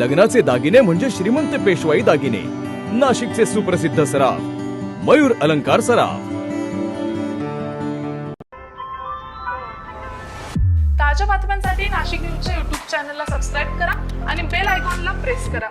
लग्नाचे दागिने म्हणजे श्रीमंत पेशवाई दागिने. नाशिकचे सुप्रसिद्ध सराफ मयूर अलंकार सराफ. ताज्या बातम्यांसाठी नाशिक न्यूजच्या युट्यूब चॅनलला सबस्क्राईब करा आणि बेल आयकॉनला प्रेस करा.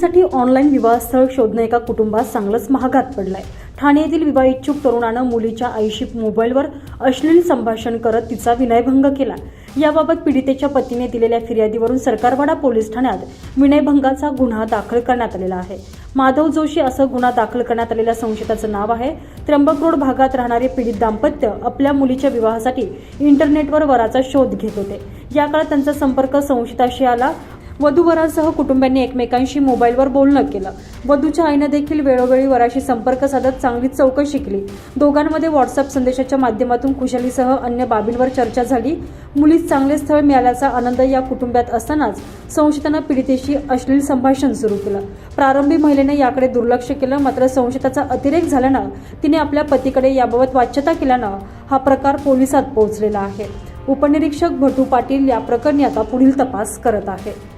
साठी ऑनलाईन विवाहस्थळ शोधणं एका कुटुंबात चांगलंच महागात पडलंय. ठाणे येथील विवाह इच्छुक तरुणानं मुलीच्या आईशी मोबाईलवर अश्लील संभाषण करत तिचा विनयभंग केला. याबाबत पीडितेच्या पतीने दिलेल्या फिर्यादीवरून सरकारवाडा पोलीस ठाण्यात विनयभंगाचा गुन्हा दाखल करण्यात आलेला आहे. माधव जोशी असं गुन्हा दाखल करण्यात आलेल्या संशयिताचं नाव आहे. त्र्यंबक रोड भागात राहणारे पीडित दाम्पत्य आपल्या मुलीच्या विवाहासाठी इंटरनेटवर वराचा शोध घेत होते. या काळात त्यांचा संपर्क संशयिताशी आला. वधूवरांसह कुटुंबियांनी एकमेकांशी मोबाईलवर बोलणं केलं. वधूच्या आईनं देखील वेळोवेळी वराशी संपर्क साधत चांगलीच चौकशी केली. दोघांमध्ये व्हॉट्सअप संदेशाच्या माध्यमातून कुशलीसह अन्य बाबींवर चर्चा झाली. मुलीस चांगले स्थळ मिळाल्याचा आनंद या कुटुंबात असतानाच संशयितानं पीडितेशी अश्लील संभाषण सुरू केलं. प्रारंभी महिलेने याकडे दुर्लक्ष केलं मात्र संशयिताचा अतिरेक झाल्यानं तिने आपल्या पतीकडे याबाबत वाच्यता केल्यानं हा प्रकार पोलिसात पोहोचलेला आहे. उपनिरीक्षक भटू पाटील या प्रकरणी आता पुढील तपास करत आहे.